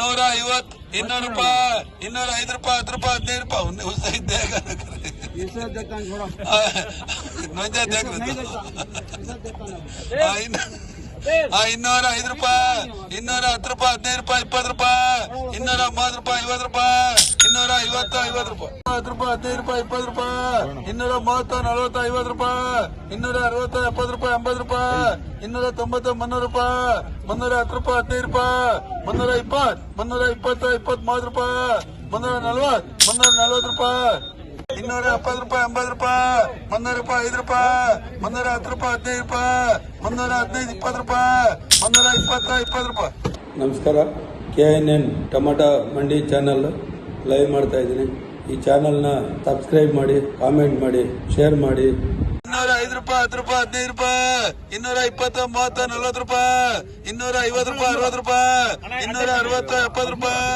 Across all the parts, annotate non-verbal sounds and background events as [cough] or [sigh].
ನೂರ ಐವತ್ ಇನ್ನೂರು ರೂಪಾಯಿ ಇನ್ನೂರ ಐದು ರೂಪಾಯಿ ಹತ್ತು ರೂಪಾಯಿ ಹದಿನೈದು ರೂಪಾಯಿ ಹೊಸ ಇದ್ದಾಗ [laughs] ಆ, ಇನ್ನೂರ ಐದು ರೂಪಾಯಿ. ಇನ್ನೂರ ಹತ್ತು ರೂಪಾಯಿ, ಹದಿನೈದು ರೂಪಾಯಿ, ಇಪ್ಪತ್ತು ರೂಪಾಯಿ. ಇನ್ನೂರ ಮೂವತ್ತು ರೂಪಾಯಿ, ಐವತ್ತು ರೂಪಾಯಿ. ಇನ್ನೂರ ಐವತ್ತು ಐವತ್ತು ರೂಪಾಯಿ. ಹತ್ತು ರೂಪಾಯಿ, ಹದಿನೈದು ರೂಪಾಯಿ, ಇಪ್ಪತ್ತು ರೂಪಾಯಿ. ಇನ್ನೂರ ಮೂವತ್ತು, ನಲವತ್ತು, ಐವತ್ತು ರೂಪಾಯಿ. ಇನ್ನೂರ ಅರವತ್ತು, ಎಪ್ಪತ್ತು ರೂಪಾಯಿ, ಎಂಬತ್ತು ರೂಪಾಯಿ. ಇನ್ನೂರ ತೊಂಬತ್ತು, ಮುನ್ನೂರು ರೂಪಾಯಿ. ಮುನ್ನೂರ ಹತ್ತು ರೂಪಾಯಿ, ಹದಿನೈದು ರೂಪಾಯಿ. ಮುನ್ನೂರ ಇಪ್ಪತ್ತು ಮುನ್ನೂರ ಇಪ್ಪತ್ತು ಇಪ್ಪತ್ತ್ ಮೂವತ್ತು ರೂಪಾಯಿ. ಮುನ್ನೂರ ನಲ್ವತ್ತು ಮುನ್ನೂರ ನಲ್ವತ್ತು ರೂಪಾಯಿ. ಇನ್ನೂರ ಎಪ್ಪತ್ತು ರೂಪಾಯಿ ಎಂಬತ್ತು ರೂಪಾಯಿ ಮುನ್ನೂರ ರೂಪಾಯಿ ಐದು ರೂಪಾಯಿ ಮುನ್ನೂರ ಹತ್ತು ರೂಪಾಯಿ ಹದಿನೈದು ರೂಪಾಯಿ ಮುನ್ನೂರ ಹದಿನೈದು ಇಪ್ಪತ್ತು ರೂಪಾಯಿ ಮುನ್ನೂರ ಇಪ್ಪತ್ತು ಇಪ್ಪತ್ತು ರೂಪಾಯಿ. ನಮಸ್ಕಾರ. K N N tomato mandi channel live ಮಾಡ್ತಾ ಇದ್ದೀನಿ. ಈ ಚಾನಲ್ನ ಸಬ್ಸ್ಕ್ರೈಬ್ ಮಾಡಿ ಕಾಮೆಂಟ್ ಮಾಡಿ ಶೇರ್ ಮಾಡಿ. ಇನ್ನೂರ ಐದು ರೂಪಾಯಿ ಹತ್ತು ರೂಪಾಯಿ ಹದಿನೈದು ರೂಪಾಯಿ ಇನ್ನೂರ ಇಪ್ಪತ್ತು ಮೂವತ್ತು ನಲ್ವತ್ತು ರೂಪಾಯಿ ಇನ್ನೂರ ಐವತ್ತು ರೂಪಾಯಿ ಅರವತ್ತು ರೂಪಾಯಿ ಇನ್ನೂರ ಅರವತ್ತು ಎಪ್ಪತ್ತು ರೂಪಾಯಿ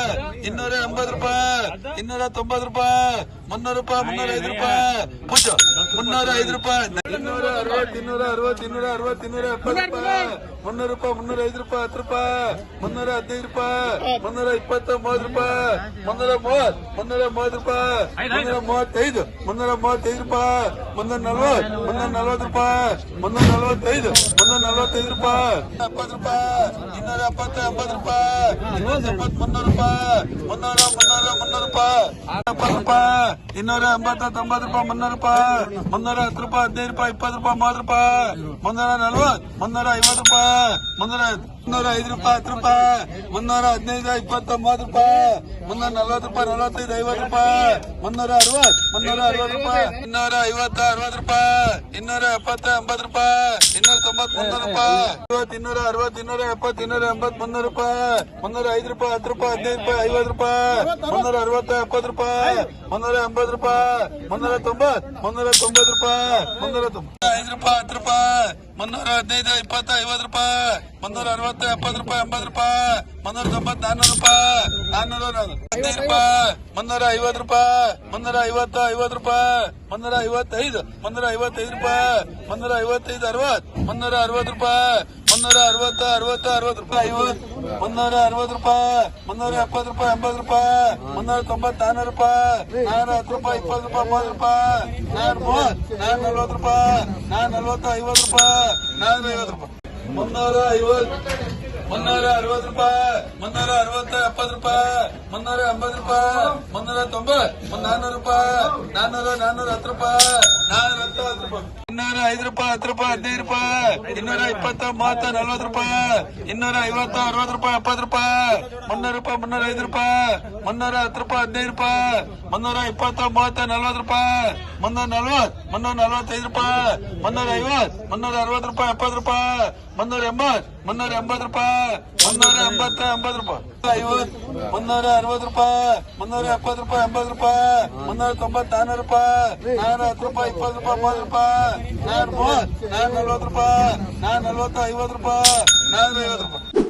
ಇನ್ನೂರ ಎಂಬತ್ತು ರೂಪಾಯಿ ಇನ್ನೂರ ತೊಂಬತ್ತು ರೂಪಾಯಿ ಮುನ್ನೂರು ರೂಪಾಯಿ ಮುನ್ನೂರ ಐದು ರೂಪಾಯಿ ಪುಚ್ಚ ಮುನ್ನೂರ ಐದು ರೂಪಾಯಿ ಇನ್ನೂರ ಅರವತ್ತು ಇನ್ನೂರ ಅರವತ್ತು ಇನ್ನೂರ ಅರವತ್ತು ಇನ್ನೂರ ಎಪ್ಪತ್ತು ರೂಪಾಯಿ ಮುನ್ನೂರು ರೂಪಾಯಿ ಮುನ್ನೂರ ಐದು ರೂಪಾಯಿ ಹತ್ತು ರೂಪಾಯಿ ಮುನ್ನೂರ ಹದಿನೈದು ರೂಪಾಯಿ ಮುನ್ನೂರ ಇಪ್ಪತ್ತು ಮೂವತ್ತು ರೂಪಾಯಿ ಮುನ್ನೂರ ಮೂವತ್ತು ಮುನ್ನೂರ ಮೂವತ್ತು ರೂಪಾಯಿ ಮುನ್ನೂರ ಮೂವತ್ತೈದು ಮುನ್ನೂರ ಮೂವತ್ತೈದು ರೂಪಾಯಿ ಮುನ್ನೂರ ನಲ್ವತ್ತು ಮುನ್ನೂರ ನಲ್ವತ್ತು ರೂಪಾಯಿ ಮುನ್ನೂರ ನಲ್ವತ್ತೈದು ಮುನ್ನೂರ ನಲ್ವತ್ತೈದು ರೂಪಾಯಿ ಎಪ್ಪತ್ತು ರೂಪಾಯಿ ಇನ್ನೂರ ಎಪ್ಪತ್ತು ಎಂಬತ್ತು ರೂಪಾಯಿ ಇನ್ನೂರ ಎಪ್ಪತ್ತು ಮುನ್ನೂರು ರೂಪಾಯಿ ಮುನ್ನೂರ ಮುನ್ನೂರ ಮುನ್ನೂರು ರೂಪಾಯಿ ಎಪ್ಪತ್ತು ರೂಪಾಯಿ ಇನ್ನೂರ ಎಂಬತ್ತು ತೊಂಬತ್ತು ರೂಪಾಯಿ, ಮುನ್ನೂರು ರೂಪಾಯಿ, ಮುನ್ನೂರ ಹತ್ತು ರೂಪಾಯಿ, ಹದಿನೈದು ರೂಪಾಯಿ, ಇಪ್ಪತ್ತು ರೂಪಾಯಿ, ಮೂವತ್ತು ರೂಪಾಯಿ, ಮುನ್ನೂರ ನಲ್ವತ್ತು, ಮುನ್ನೂರ ಐವತ್ತು ರೂಪಾಯಿ, ಮುನ್ನೂರ ಮುನ್ನೂರ ಐದು ರೂಪಾಯಿ ಹತ್ತು ರೂಪಾಯಿ ಮುನ್ನೂರ ಹದಿನೈದು ಇಪ್ಪತ್ತು ಮೂವತ್ತು ರೂಪಾಯಿ ಮುನ್ನೂರ ನಲ್ವತ್ತು ರೂಪಾಯಿ ನಲವತ್ತೈದು ಐವತ್ತು ರೂಪಾಯಿ ಮುನ್ನೂರ ಅರವತ್ತು ಮುನ್ನೂರ ಅರವತ್ತು ರೂಪಾಯಿ ಇನ್ನೂರ ಐವತ್ತು ಅರವತ್ತು ರೂಪಾಯಿ ಇನ್ನೂರ ಎಪ್ಪತ್ತ ಎಂಬತ್ತು ರೂಪಾಯಿ ಇನ್ನೂರ ತೊಂಬತ್ತು ಮುನ್ನೂರು ರೂಪಾಯಿ ಐವತ್ತು ಇನ್ನೂರ ಅರವತ್ತು ಇನ್ನೂರ ಎಪ್ಪತ್ತು ಇನ್ನೂರ ಎಂಬತ್ತು ಮುನ್ನೂರು ರೂಪಾಯಿ ಮುನ್ನೂರ ಐದು ರೂಪಾಯಿ ಹತ್ತು ರೂಪಾಯಿ ಹದಿನೈದು ರೂಪಾಯಿ ಐವತ್ತು ರೂಪಾಯಿ ಮುನ್ನೂರ ಅರವತ್ತು ಎಪ್ಪತ್ತು ರೂಪಾಯಿ ಮುನ್ನೂರ ಎಂಬತ್ತು ರೂಪಾಯಿ ಮುನ್ನೂರ ತೊಂಬತ್ತು ಮುನ್ನೂರ ತೊಂಬತ್ತು ರೂಪಾಯಿ ಮುನ್ನೂರ ತೊಂಬತ್ತು ಐದು ರೂಪಾಯಿ ಹತ್ತು ರೂಪಾಯಿ ಮುನ್ನೂರ ಹದಿನೈದು, ಇಪ್ಪತ್ತ ಐವತ್ತು ರೂಪಾಯಿ. ಮುನ್ನೂರ ಅರವತ್ತು, ಎಪ್ಪತ್ತು ರೂಪಾಯಿ, ಎಂಬತ್ತು ರೂಪಾಯಿ. ಮುನ್ನೂರ ತೊಂಬತ್ ನಾನ್ನೂರು ರೂಪಾಯಿ ನಾನ್ನೂರ. ಹದಿನೈದು ರೂಪಾಯಿ. ಮುನ್ನೂರ ಐವತ್ತು ರೂಪಾಯಿ. ಮುನ್ನೂರ ಐವತ್ತು ಐವತ್ತು ರೂಪಾಯಿ. ಮುನ್ನೂರ ಐವತ್ತೈದು ಮುನ್ನೂರ ಐವತ್ತೈದು ರೂಪಾಯಿ. ಮುನ್ನೂರ ಐವತ್ತೈದು, ಅರವತ್ತು. ಮುನ್ನೂರ ಅರವತ್ತು ರೂಪಾಯಿ. ಮುನ್ನೂರ ಅರವತ್ತು ಅರವತ್ತು ಅರವತ್ತು ರೂಪಾಯಿ ಐವತ್ತು ಮುನ್ನೂರ ಅರವತ್ತು ರೂಪಾಯಿ ಮುನ್ನೂರ ಎಪ್ಪತ್ತು ರೂಪಾಯಿ ಎಂಬತ್ತು ರೂಪಾಯಿ ಮುನ್ನೂರ ತೊಂಬತ್ತು ನಾನ್ನೂರು ರೂಪಾಯಿ ನಾನ್ನೂರ ಹತ್ತು ರೂಪಾಯಿ ಇಪ್ಪತ್ತು ರೂಪಾಯಿ ಮೂವತ್ತು ರೂಪಾಯಿ ನಾನ್ನೂರ ಮೂವತ್ತು ನಾನ್ನೂರ ನಲ್ವತ್ತು ರೂಪಾಯಿ ನಾನ್ನೂರ ನಲ್ವತ್ತು ಐವತ್ತು ರೂಪಾಯಿ ನಾನ್ನೂರ ಐವತ್ತು ರೂಪಾಯಿ ಮುನ್ನೂರ ಐವತ್ತು ಮುನ್ನೂರ ಅರವತ್ತು ರೂಪಾಯಿ ಮುನ್ನೂರ ಅರವತ್ತು ಎಪ್ಪತ್ತು ರೂಪಾಯಿ ಮುನ್ನೂರ ಎಂಬತ್ತು ರೂಪಾಯಿ ಮುನ್ನೂರ ತೊಂಬತ್ತು ನಾನ್ನೂರು ರೂಪಾಯಿ ನಾನ್ನೂರ ನಾನ್ನೂರ ಹತ್ತು ರೂಪಾಯಿ ನಾನ್ನೂರ ಹತ್ತು ಹತ್ತು ರೂಪಾಯಿ ಇನ್ನೂರ ಐದು ರೂಪಾಯಿ ಹತ್ತು ರೂಪಾಯಿ ಹದಿನೈದು ರೂಪಾಯಿ ಇನ್ನೂರ ಇಪ್ಪತ್ತು ಮೂವತ್ತು ನಲ್ವತ್ತು ರೂಪಾಯಿ ಇನ್ನೂರ ಐವತ್ತು ಅರವತ್ತು ರೂಪಾಯಿ ಎಪ್ಪತ್ತು ರೂಪಾಯಿ ಮುನ್ನೂರು ರೂಪಾಯಿ ಮುನ್ನೂರ ಐದು ರೂಪಾಯಿ ಮುನ್ನೂರ ಹತ್ತು ರೂಪಾಯಿ ಹದಿನೈದು ರೂಪಾಯಿ ಮುನ್ನೂರ ಇಪ್ಪತ್ತು ಮೂವತ್ತು ನಲ್ವತ್ತು ರೂಪಾಯಿ ಮುನ್ನೂರ ನಲ್ವತ್ತು ಮುನ್ನೂರ ನಲ್ವತ್ತೈದು ರೂಪಾಯಿ ಮುನ್ನೂರ ಐವತ್ತು ಮುನ್ನೂರ ಅರವತ್ತು ರೂಪಾಯಿ ಎಪ್ಪತ್ತು ರೂಪಾಯಿ ಮುನ್ನೂರ ಎಂಬತ್ತು ಮುನ್ನೂರ ಎಂಬತ್ತು ರೂಪಾಯಿ ಮುನ್ನೂರ ಎಂಬತ್ತು ಎಂಬತ್ತು ರೂಪಾಯಿ ಐವತ್ತು ಮುನ್ನೂರ ಅರವತ್ತು ರೂಪಾಯಿ ಮುನ್ನೂರ ಎಪ್ಪತ್ತು ರೂಪಾಯಿ ಎಂಬತ್ತು ರೂಪಾಯಿ ಮುನ್ನೂರ ತೊಂಬತ್ತು ನಾನ್ನೂರು ರೂಪಾಯಿ ನಾನ್ನೂರ ಹತ್ತು ರೂಪಾಯಿ ಇಪ್ಪತ್ತು ರೂಪಾಯಿ ಮೂವತ್ತು ರೂಪಾಯಿ ನಾನ್ನೂರ ಮೂವತ್ತು ನಾನ್ ನಲ್ವತ್ತು ರೂಪಾಯಿ ನಾನ್ ನಲ್ವತ್ತು ಐವತ್ತು ರೂಪಾಯಿ ನಾನು ಐವತ್ತು ರೂಪಾಯಿ.